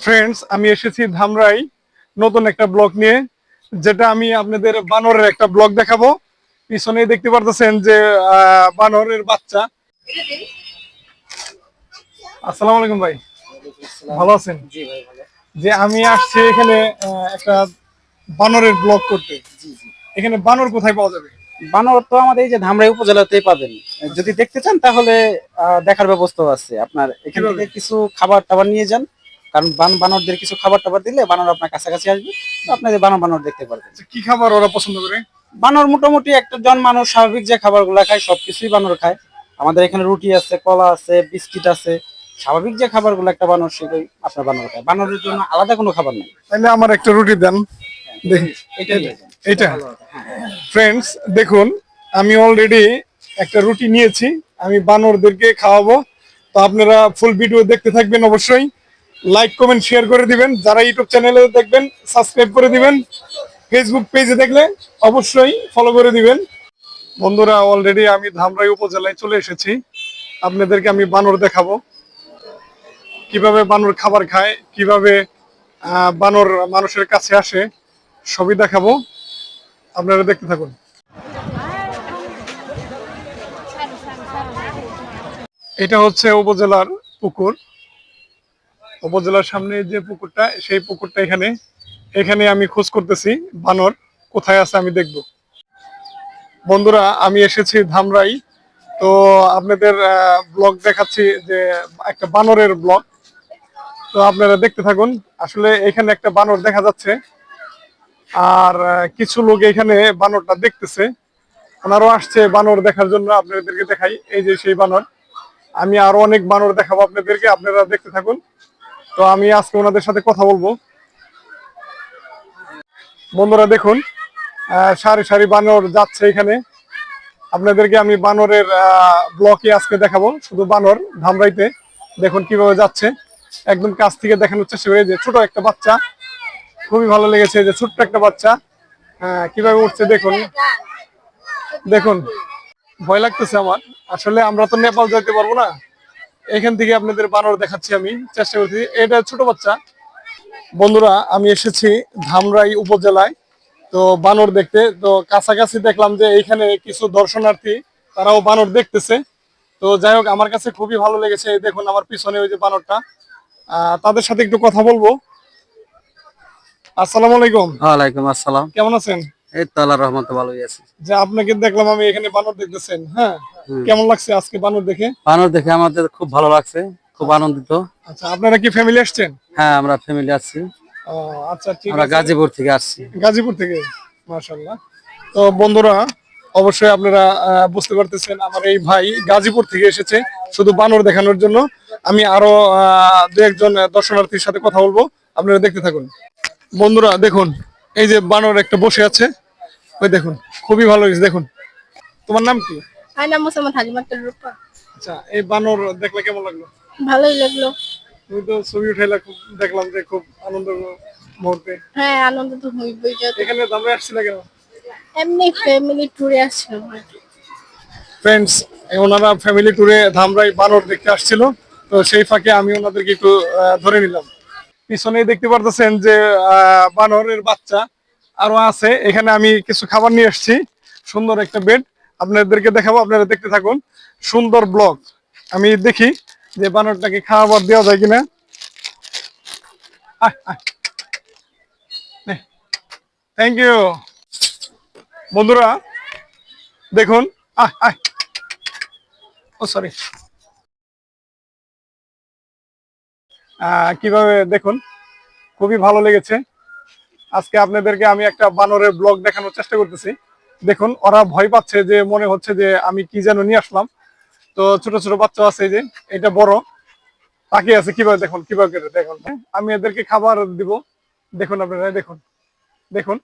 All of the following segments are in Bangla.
ফ্রেন্ডস আমি এসেছি ধামরাই নতুন একটা ব্লগ নিয়ে যেটা আমি আপনাদের বানরের একটা ব্লগ দেখাবো। পিছনেই দেখতে পারতেছেন যে আহ, বানরের বাচ্চা। আসসালামু আলাইকুম ভাই। ভালো আছেন? জি ভাই যে আমি আসছি এখানে একটা বানরের ব্লগ করতে। এখানে বানর কোথায় পাওয়া যাবে? বানর তো আমাদের এই যে ধামরাই উপজেলাতেই পাবেন। যদি দেখতে চান তাহলে দেখার ব্যবস্থাও আছে। আপনার এখান থেকে কিছু খাবার টাবার নিয়ে যান। কারণ বান বানরদের কিছু খাবার টাবার দিলে বানর আপনার কাছাকাছি আসবে। তো আপনি যে বানর বানর দেখতে পারবেন। আচ্ছা, কি খাবার ওরা পছন্দ করে? বানর মোটামুটি একটা জন মানুষ স্বাভাবিক যে খাবারগুলো খায় সবকিছুই বানর খায়। আমাদের এখানে রুটি আছে কলা আছে বিস্কিট আছে। স্বাভাবিক যে খাবারগুলো একটা বানর সেটাই আপনার বানর খায়। বানরের জন্য আলাদা কোনো খাবার নেই। তাহলে আমার একটা রুটি দেন। দেখি। এটা হবে, হ্যাঁ। ফ্রেন্ডস দেখুন আমি অলরেডি একটা রুটি নিয়েছি আমি বানরদেরকে খাওয়াবো। তো আপনারা ফুল ভিডিও দেখতে থাকবেন অবশ্যই। লাইক কমেন্ট শেয়ার করে দিবেন। যারা ইউটিউব চ্যানেলে দেখবেন সাবস্ক্রাইব করে দিবেন। ফেসবুক পেজে দেখলে অবশ্যই ফলো করে দিবেন। বন্ধুরা অলরেডি আমি ধামরাই উপজেলায় চলে এসেছি। আপনাদেরকে আমি বানর দেখাবো। কীভাবে বানর খাবার খায় কীভাবে বানর মানুষের কাছে আসে সবই দেখাবো। আপনারা দেখতে থাকুন। এটা হচ্ছে উপজেলার পুকুর। উপজেলার সামনে যে পুকুরটা, সেই পুকুরটা এখানে। এখানে আমি খোঁজ করতেছি, বানর কোথায় আছে আমি দেখব। বন্ধুরা, আমি এসেছি ধামরাই। তো আপনাদের ব্লগ দেখাচ্ছি যে একটা বানরের ব্লগ তো আপনারা দেখতে থাকুন। আসলে এখানে একটা বানর দেখা যাচ্ছে। আর কিছু লোক এখানে বানরটা দেখতেছে। ওনারও আসছে বানর দেখার জন্য, আপনাদেরকে দেখাই। এই যে সেই বানর। আমি আরও অনেক বানর দেখাবো আপনাদেরকে, আপনারা দেখতে থাকুন। তো আমি আজকে ওনাদের সাথে কথা বলব। বন্ধুরা দেখুন সারি সারি বানর যাচ্ছে এখানে। আপনাদেরকে আমি বানরের ব্লকে আজকে দেখাবো, শুধু বানর, ধামরাইতে। দেখুন কীভাবে যাচ্ছে। একদম কাছ থেকে দেখানোর চেষ্টা করে যে ছোট একটা বাচ্চা। খুবই ভালো লেগেছে যে ছোট্ট একটা বাচ্চা। হ্যাঁ কীভাবে উঠছে দেখুন। দেখুন, ভয় লাগতেছে আমার। আসলে আমরা তো নেপাল যেতে পারব না। এখান থেকে আপনাদের বানর দেখাচ্ছি আমি, চেষ্টা করছি। এটা ছোট বাচ্চা। বন্ধুরা, আমি এসেছি ধামরাই উপজেলায়। তো বানর দেখতে, তো কাছাকাছি দেখলাম যে এইখানে কিছু দর্শনার্থী, তারাও বানর দেখতেছে। তো যাই হোক, আমার কাছে খুবই ভালো লেগেছে। দেখুন, আমার পিছনে ওই যে বানরটা। তাদের সাথে একটু কথা বলব। আসসালামু আলাইকুম। ওয়ালাইকুম আসসালাম। কেমন আছেন? এই তো আল্লাহ রহমত ভালোই আছি। যে আপনাকে দেখলাম আমি এখানে বানর দেখতেছেন হ্যাঁ? কেমন লাগছে আজকে বানর দেখে? বানর দেখে আমাদের খুব ভালো লাগছে খুব আনন্দিত। আচ্ছা আপনারা কি ফ্যামিলি আসছেন? হ্যাঁ আমরা ফ্যামিলি আছি। ও, আচ্ছা ঠিক আমরা গাজীপুর থেকে আসছি। গাজীপুর থেকে? মাশাল্লাহ তো বন্ধুরা অবশ্যই আপনারা বুঝতে পারতেছেন আমার এই ভাই গাজীপুর থেকে এসেছে শুধু বানর দেখানোর জন্য। আমি আরও আহ, দু একজন দর্শনার্থীর সাথে কথা বলব। আপনারা দেখতে থাকুন। বন্ধুরা দেখুন এই যে বানর একটা বসে আছে। ওই দেখুন খুবই ভালো হয়েছে দেখুন। তোমার নাম কি? আমার নাম মোসাম্মদ হালিমাতুল রূপা। আচ্ছা এই বানর দেখলে কেমন লাগল? ভালোই লাগল। তুমি তো ছবি উঠাইলা খুব দেখলাম যে খুব আনন্দ মুহূর্তে। হ্যাঁ আনন্দ তো হইবই যত এখানে দামে আসছিল কেন? এমনি ফ্যামিলি ট্যুরে। ফ্রেন্ডস ওনারা ফ্যামিলি ট্যুরে ধামরাই বানর দেখতে আসছিল তো সেই ফাঁকে আমি ওনাদেরকে একটু ধরে নিলাম। পিছনেই দেখতে পারতেছেন যে বানরের বাচ্চা আরও আছে। এখানে আমি কিছু খাবার নিয়ে এসেছি সুন্দর একটা বেড আপনাদেরকে দেখাবো, আপনারা দেখতে থাকুন। সুন্দর ব্লগ আমি দেখি যে বানরটাকে খাবার দেওয়া যায় কিনা। থ্যাংক ইউ বন্ধুরা, দেখুন। আহ আহ। ও সরি কীভাবে দেখুন, খুবই ভালো লেগেছে। আজকে আপনাদেরকে আমি একটা বানরের ব্লগ দেখানোর চেষ্টা করতেছি। দেখুন, ওরা ভয় পাচ্ছে যে, মনে হচ্ছে যে আমি কি যেন নিয়ে আসলাম। তো ছোট ছোট বাচ্চা আছে যে, এটা বড়। তাকিয়ে আছে, কীভাবে দেখুন কীভাবে দেখুন? আমি এদেরকে খাবার দিব। দেখুন আপনারা, দেখুন দেখুন।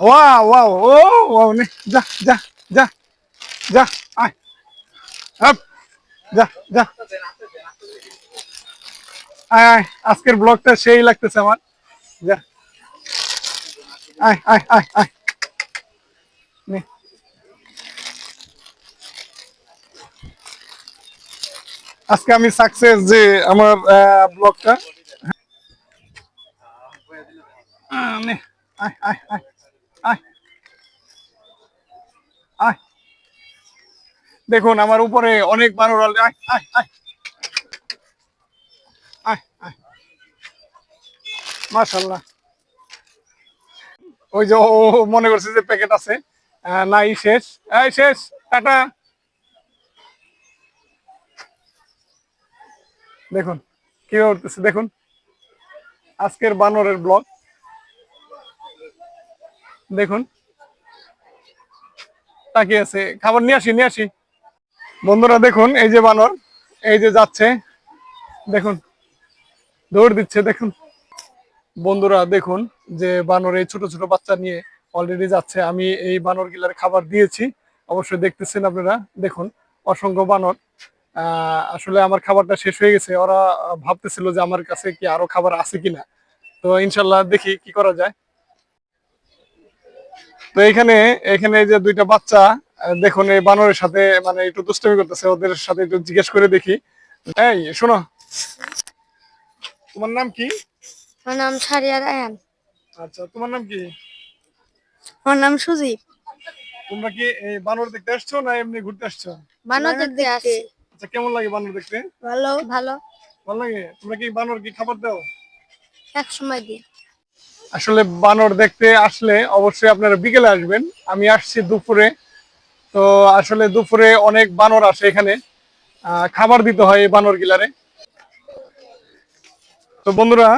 ওয়া ও যা যা যা যা যা। আয় আজকের ব্লগটা সেই লাগতেছে আমার। যা। আয় আয় আয়। আজকে আমি সাকসেস যে আমার ব্লগটা। নে। আয় আয় আয় আয়। দেখুন, আমার উপরে অনেক বানর আয় আয় আয়। আয় আয়। মাশাল্লাহ ওই যে ও মনে করছে যে প্যাকেট আছে। নাই শেষ। এই শেষ, টাটা। দেখুন, কি করতেছে, দেখুন। আজকের বানরের ব্লগ। দেখুন। তাকিয়ে আছে। খাবার নিয়ে আসি নিয়ে আসি। বন্ধুরা, দেখুন, এই যে বানর, এই যে যাচ্ছে। দেখুন। দৌড় দিচ্ছে, দেখুন। বন্ধুরা, দেখুন যে বানর এই ছোট ছোট বাচ্চা নিয়ে অলরেডি যাচ্ছে। আমি এই বানর গিলার খাবার দিয়েছি, অবশ্যই দেখতেছেন আপনারা। দেখুন, অসংখ্য বানর। আসলে আমার খাবারটা শেষ হয়ে গেছে। ওরা ভাবতেছিল যে আমার কাছে কি আরও খাবার আছে কিনা। তো ইনশাল্লাহ দেখি কি করা যায়। তো এখানে এখানে যে দুইটা বাচ্চা, দেখুন এই বানরের সাথে মানে একটু দুষ্টমি করতেছে। ওদের সাথে একটু জিজ্ঞেস করে দেখি। এই, শোনো। তোমার নাম কি? আমার নাম সারিয়ার আয়ান আচ্ছা তোমার নাম কি? আমার নাম সুজিব তোমরা কি এই বানর দেখতে আসছো না এমনি ঘুরতে আসছো? বানর দেখতে আসছি। আচ্ছা কেমন লাগে বানর দেখতে? ভালো ভালো। ভালো লাগে? তোমরা কি বানর কি খাবার দাও? এক সময় দিই আসলে বানর দেখতে আসলে অবশ্যই আপনারা বিকেলে আসবেন। আমি আসছি দুপুরে। তো আসলে দুপুরে অনেক বানর আসে এখানে। আহ, খাবার দিতে হয় এই বানর গিলারে তো বন্ধুরা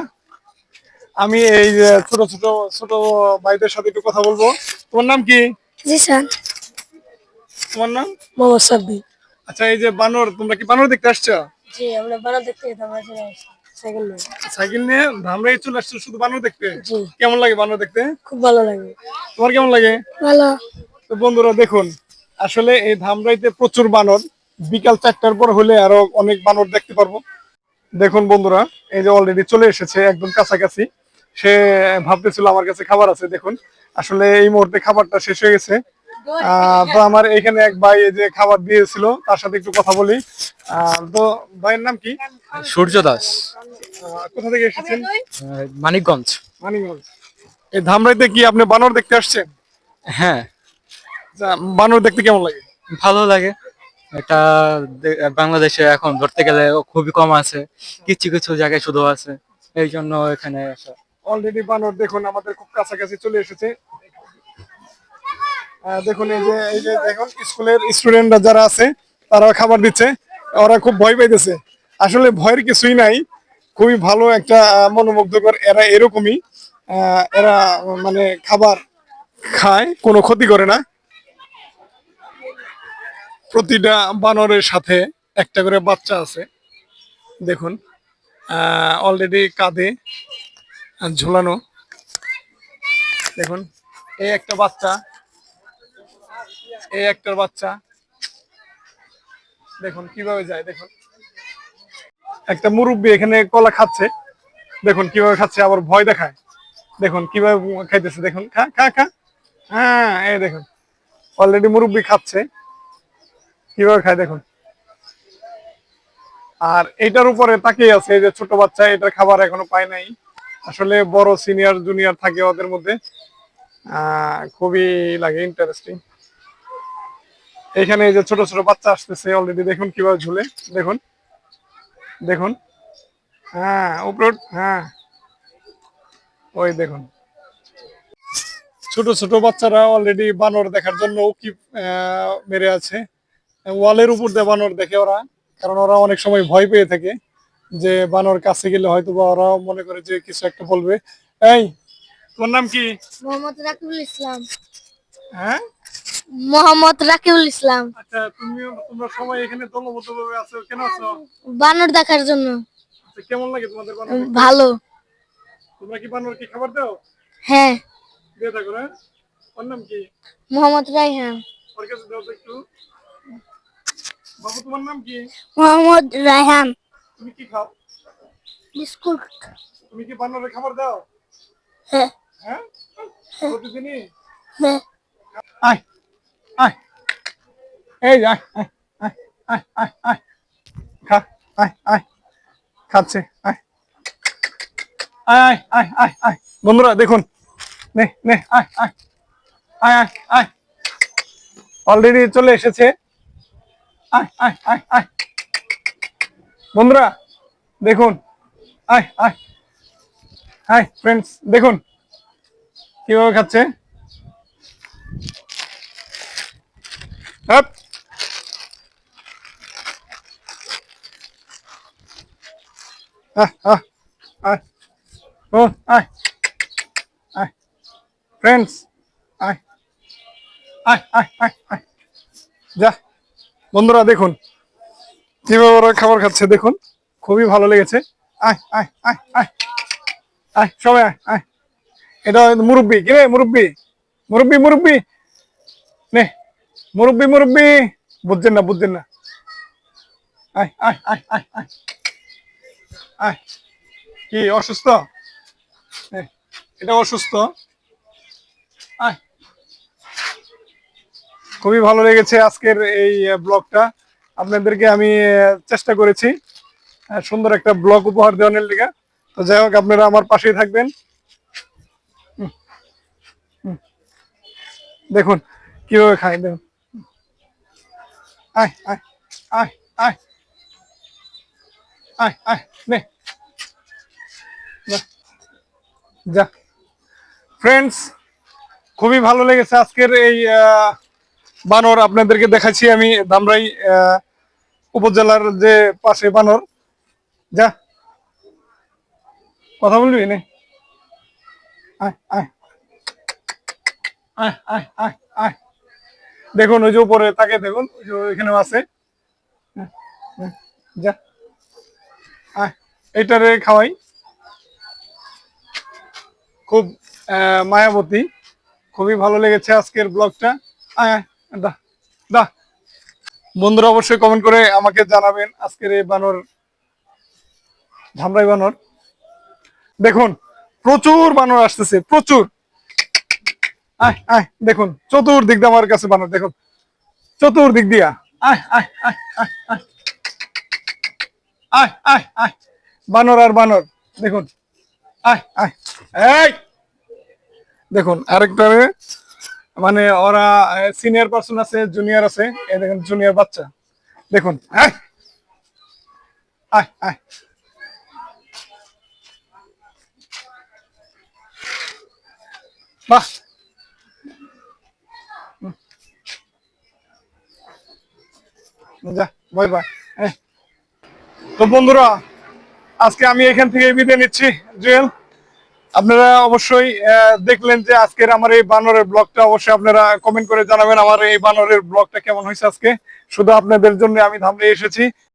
আমি এই ছোট ছোট ছোট ভাইদের সাথে একটু কথা বলব। তোমার নাম কি? তোমার নাম? মোহাম্মদ আচ্ছা এই যে বানর তোমরা কি বানর দেখতে আসছো? জি আমরা বানর দেখতে যেতাম আমরা চলে আসছি সাইকেল নিয়ে। সাইকেল নিয়ে ধামরাই চলে আসছো শুধু বানর দেখতে? কেমন লাগে বানর দেখতে? খুব ভালো লাগে। তোমার কেমন লাগে? ভালো। তো বন্ধুরা দেখুন আসলে এই ধামরাইতে প্রচুর বানর। বিকাল চারটার পর হলে আরও অনেক বানর দেখতে পারব। দেখুন বন্ধুরা এই যে অলরেডি চলে এসেছে একদম কাছাকাছি। সে ভাবতেছিল আমার কাছে খাবার আছে দেখুন। আসলে এই মুহূর্তে খাবারটা শেষ হয়ে গেছে। তো আমার এখানে এক ভাই এই যে খাবার দিয়েছিল তার সাথে একটু কথা বলি। তো ভাইয়ের নাম কি? সূর্য দাস কোথা থেকে এসেছেন? মানিকগঞ্জ। মানিকগঞ্জ। এই ধামরাইতে কি আপনি বানর দেখতে আসছেন? হ্যাঁ। আচ্ছা, বানর দেখতে কেমন লাগে? ভালো লাগে। এটা বাংলাদেশে এখন ধরতে গেলে খুবই কম আছে। কিছু কিছু জায়গায় শুধু আছে। এই জন্য এখানে আসা। অলরেডি বানর দেখুন, আমাদের খুব কাছাকাছি চলে এসেছে। দেখুন এই যে এই যে দেখুন, স্কুলের স্টুডেন্টরা যারা আছে তারা খাবার দিচ্ছে। ওরা খুব ভয় পাইতেছে। আসলে ভয়ের কিছুই নাই। খুবই ভালো একটা মনোমুগ্ধকর এরা এরকমই। এরা মানে খাবার খায়, কোনো ক্ষতি করে না। প্রতিটা বানরের সাথে একটা করে বাচ্চা আছে। দেখুন অলরেডি কাঁধে ঝুলানো। দেখুন এই একটা বাচ্চা এই একটা বাচ্চা। দেখুন, কীভাবে যায়, দেখুন। একটা মুরব্বী এখানে কলা খাচ্ছে। দেখুন, কীভাবে খাচ্ছে, আবার ভয় দেখায়। দেখুন, কীভাবে খাইতেছে, দেখুন, খা খা খা। হ্যাঁ এই দেখুন অলরেডি মুরব্বী খাচ্ছে। কীভাবে খায় দেখুন। আর এটার উপরে তাকিয়ে আছে যে ছোট বাচ্চা, এটার খাবার এখনও পায় নাই। আসলে বড় সিনিয়র জুনিয়র থাকে ওদের মধ্যে। খুবই লাগে ইন্টারেস্টিং এখানে যে ছোট ছোট বাচ্চা আসতেছে অলরেডি দেখুন কীভাবে ঝুলে। দেখুন দেখুন। হ্যাঁ উপরে হ্যাঁ। ওই দেখুন। ছোট ছোট বাচ্চারা অলরেডি বানর দেখার জন্য কি মেরে আছে। ওয়ালের উপর দিয়ে বানর দেখে ওরা কারণ ওরা অনেক সময় ভয় পেয়ে থাকে যে বানর কাছে গেলে হয়তো বা ওরা মনে করে যে কিছু একটা বলবে। এই তোমার নাম কি? মোহাম্মদ রাকিবুল ইসলাম। হ্যাঁ? মোহাম্মদ রাকিবুল ইসলাম। আচ্ছা তুমি তোমরা সবাই এখানে দলবদ্ধ ভাবে আছো কেন আছো? বানর দেখার জন্য। আচ্ছা, কেমন লাগে তোমাদের বানর ভালো। তোমরা কি বানর কি খাবার দাও? হ্যাঁ। দিয়ে থাকো না ওর নাম কি? মোহাম্মদ রাইহান ওর কাছে দাও একটু। বাবু তোমার নাম কি? মোহাম্মদ রায়হান। তুমি কি খাও? বিস্কুট। তুমি কি বানরের খাবার দাও? হ্যাঁ। হ্যাঁ? রুটি দিনি হ্যাঁ। আয় আয়। এই আয় আয় আয় আয় আয় আয়। খা আয় আয়। খাচ্ছে আয়। আয় আয় আয় আয় আয়। বন্ধুরা দেখুন। নে নে আয় আয়। আয় আয় আয়। অলরেডি চলে এসেছে। আয় আয় আয় আয় বন্ধুরা দেখুন আয় আয় হাই ফ্রেন্ডস দেখুন কীভাবে খাচ্ছে Up. Ah, ah, ah. Oh, আয় আয় ফ্রেন্ডস আয় আয় আয় আয় আয় যা বন্ধুরা, দেখুন। কীভাবে ওরা খাবার খাচ্ছে, দেখুন। খুবই ভালো লেগেছে। আয় আয় আয় আয়। আয়, সবাই আয় আয়। এটা মুরব্বি। কি রে, মুরব্বি? মুরব্বি মুরব্বি? নে, মুরব্বি মুরব্বি। বুঝছেন না বুঝছেন না। আয় আয় আয় আয় আয়। আয়। কি, অসুস্থ? এটা অসুস্থ। আয়। খুবই ভালো লেগেছে আজকের এই ব্লগটা। আপনাদেরকে আমি চেষ্টা করেছি সুন্দর একটা ব্লগ উপহার দেওয়ার লিগে। তো যাই হোক, আপনারা আমার পাশেই থাকবেন। দেখুন, কীভাবে খাই, দেখুন। যা। ফ্রেন্ডস খুবই ভালো লেগেছে আজকের এই বানর আপনাদেরকে দেখাচ্ছি আমি ধামরাই উপজেলার যে পাশে বানর। যা। কথা বলবি নে? দেখুন ওই যে উপরে তাকে দেখুন ওই যে ওইখানেও আছে। যা। আয় এইটারে খাওয়াই। খুব মায়াবতী। খুবই ভালো লেগেছে আজকের ব্লগটা। আয়, দা বন্ধুরা অবশ্যই কমেন্ট করে আমাকে জানাবেন আজকের এই বানর, ধামরাই বানর। দেখুন, প্রচুর বানর আসতেছে, প্রচুর। আয় আয়, দেখুন, চতুর্দিক দিয়ে আমার কাছে বানর, দেখুন। চতুর্দিক দিয়া। আয় আয়। বানর আর বানর, দেখুন। আয় আয়। এই! দেখুন, আরেকটা মানে ওরা সিনিয়র পার্সন আছে জুনিয়র আছে, এই দেখুন জুনিয়র বাচ্চা। দেখুন তো বন্ধুরা, আজকে আমি এখান থেকে বিদায় নিচ্ছি, জুয়েল। আপনারা অবশ্যই দেখলেন যে আজকের আমার এই বানরের ব্লগটা, অবশ্যই আপনারা কমেন্ট করে জানাবেন আমার এই বানরের ব্লগটা কেমন হয়েছে আজকে। শুধু আপনাদের জন্য আমি ধামড়ে এসেছি।